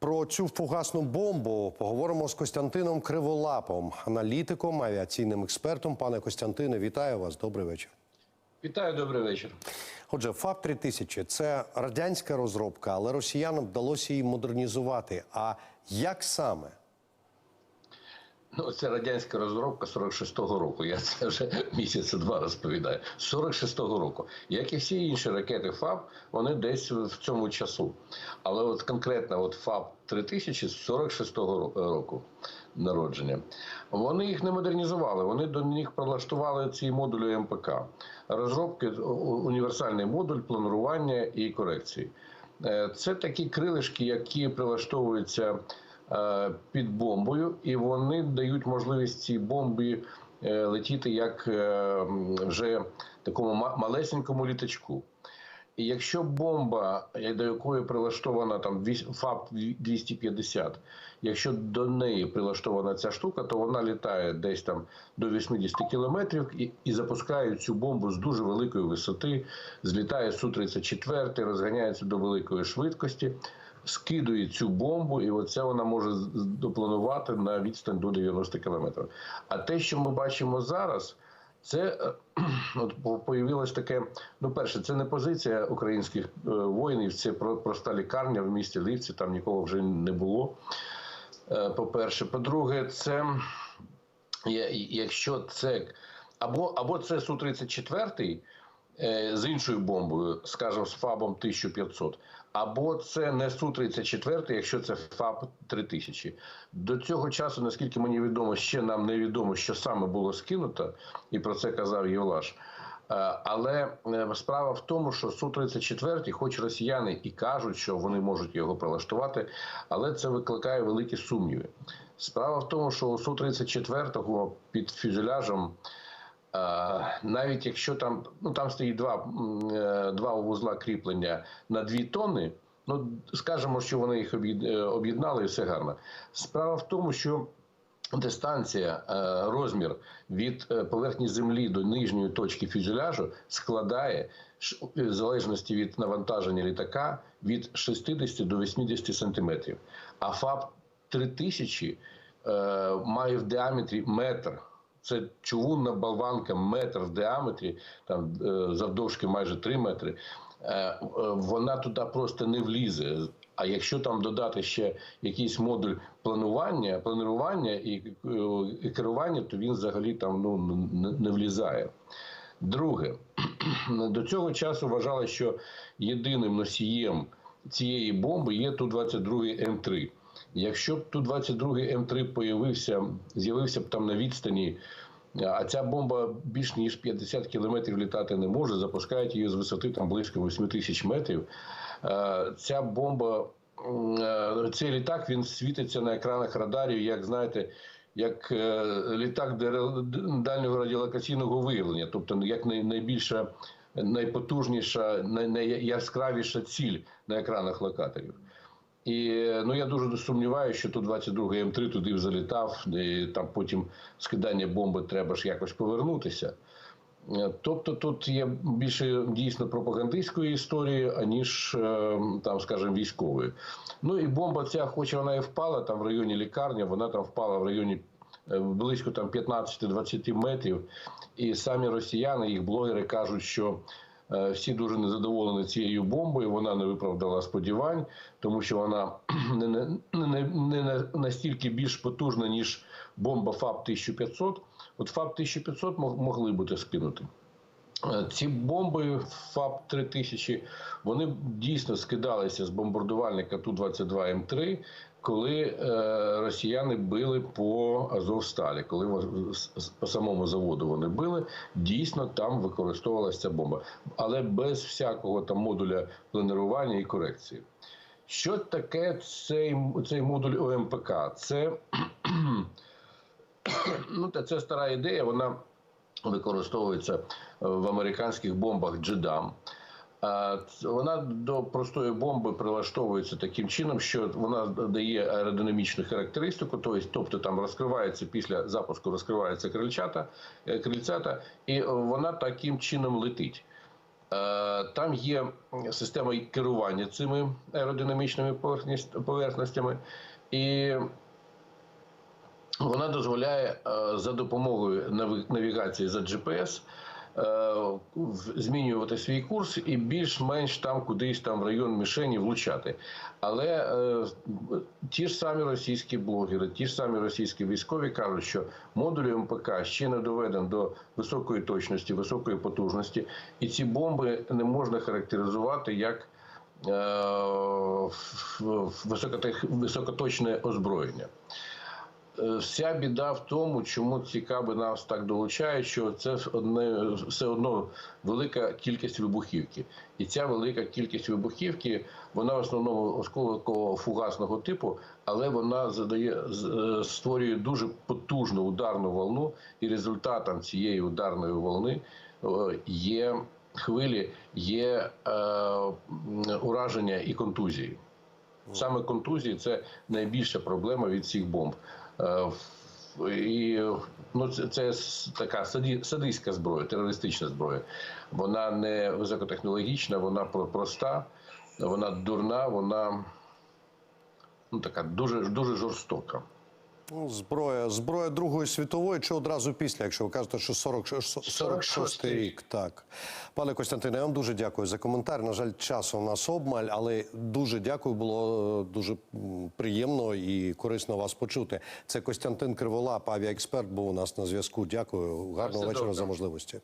Про цю фугасну бомбу поговоримо з Костянтином Криволапом, аналітиком, авіаційним експертом. Пане Костянтине, вітаю вас. Добрий вечір. Вітаю, добрий вечір. Отже, ФАП 3000 це радянська розробка, але росіянам вдалося її модернізувати. А як саме? Ну, це радянська розробка 46-го року. Я це вже місяця два розповідаю. 46-го року. Як і всі інші ракети ФАБ, вони десь в цьому часу. Але от конкретно от ФАБ 3000 з 46-го року народження. Вони їх не модернізували, вони до них прилаштували ці модулі МПК. Розробки універсальний модуль планування і корекції. Е, Це такі крилишки, які прилаштовуються е, під бомбою, і вони дають можливість цій бомбі е, летіти як е, вже такому малесенькому літачку. І якщо бомба, е, до якої прилаштована там ФАП 250, якщо до неї прилаштована ця штука, то вона літає десь там до 80 кілометрів і, і запускає цю бомбу з дуже великої висоти, злітає Су-34, розганяється до великої швидкості, скидує цю бомбу, і оце вона може допланувати на відстань до 90 кілометрів. А те, що ми бачимо зараз. Це е, от появилось таке. Ну, перше, це не позиція українських е, воїнів, це про- проста лікарня в місті Ливці, там нікого вже не було. Е, По-перше, по-друге, це якщо це або, або це Су-34 е, з іншою бомбою, скажімо, з ФАБом 1500, або це не Су-34, якщо це ФАБ 3000. До цього часу, наскільки мені відомо, ще нам невідомо, що саме було скинуто, і про це казав Євлаш. Е, Але е, справа в тому, що Су-34, хоч росіяни і кажуть, що вони можуть його прилаштувати, але це викликає великі сумніви. Справа в тому, що у Су-34 під фюзеляжем Е, навіть якщо там ну там стоїть два, е, два вузла кріплення на дві тонни, ну скажемо, що вони їх е, об'єднали і все гарно. Справа в тому, що дистанція, е, розмір від е, поверхні землі до нижньої точки фюзеляжу складає в залежності від навантаження літака від 60 до 80 сантиметрів. А ФАБ 3000 е, має в діаметрі метр. Це чугунна болванка, метр в діаметрі, там е, завдовжки майже 3 метри. Е, е, Вона туди просто не влізе. А якщо там додати ще якийсь модуль планування, планування і, і керування, то він взагалі там ну не, влізає. Друге, до цього часу вважали, що єдиним носієм цієї бомби є Ту-22 М3. Якщо б Ту-22 М3 появився, з'явився б там на відстані, а ця бомба більш ніж 50 кілометрів літати не може, запускають її з висоти там близько 8 тисяч метрів. Е, Ця бомба, е, цей літак він світиться на екранах радарів, як знаєте, як е, літак дальнього радіолокаційного виявлення, тобто як найбільша, найпотужніша, найяскравіша ціль на екранах локаторів. І ну я дуже сумніваюся, що ту 22 М3 туди залітав, і там потім скидання бомби треба ж якось повернутися. Е, Тобто тут є більше дійсно пропагандистської історії, аніж е, там, скажімо, військової. Ну і бомба ця, хоч вона і впала там в районі лікарні, вона там впала в районі е, близько там 15-20 метрів. І самі росіяни, їх блогери кажуть, що всі дуже незадоволені цією бомбою. Вона не виправдала сподівань, тому що вона не, не, не, не на- настільки більш потужна, ніж бомба ФАП 1500. От ФАП 1500 мог- могли бути скинути. Е, Ці бомби ФАБ 3000 вони дійсно скидалися з бомбардувальника Ту-22М3, коли е, росіяни били по Азовсталі, коли по самому заводу вони били, дійсно там використовувалася ця бомба, але без всякого там модуля планування і корекції. Що таке цей, цей модуль ОМПК? Це ну, це стара ідея, вона використовується е, в американських бомбах Джедам. Вона до простої бомби прилаштовується таким чином, що вона дає аеродинамічну характеристику, тобто, там розкривається після запуску розкривається крильчата, е, крильцята, і е, вона таким чином летить. Е, Там є система керування цими аеродинамічними поверхностями, і вона дозволяє е, за допомогою навігації за GPS е, змінювати свій курс і більш-менш там кудись там в район мішені влучати. Але е, ті ж самі російські блогери, ті ж самі російські військові кажуть, що модуль МПК ще не доведен до високої точності, високої потужності, і ці бомби не можна характеризувати як е, високоточне озброєння. Вся біда в тому, чому ці нас так долучають, що це одне все одно велика кількість вибухівки, і ця велика кількість вибухівки, вона в основному осколково фугасного типу, але вона задає е, створює дуже потужну ударну волну, і результатом цієї ударної волни е, є хвилі, є е, ураження і контузії. Саме контузії це найбільша проблема від всіх бомб. Е, І ну, це, це така садистська зброя, терористична зброя. Вона не високотехнологічна, вона про- проста, вона дурна, вона ну, така дуже, дуже жорстока. Ну, Зброя, зброя Другої світової чи одразу після, якщо ви кажете, що 40, 46 рік. Так. Пане Костянтине, я вам дуже дякую за коментар. На жаль, часу у нас обмаль, але дуже дякую. Було е, дуже приємно і корисно вас почути. Це Костянтин Криволап, авіаексперт, був у нас на зв'язку. Дякую. Гарного все вечора добре. за можливості.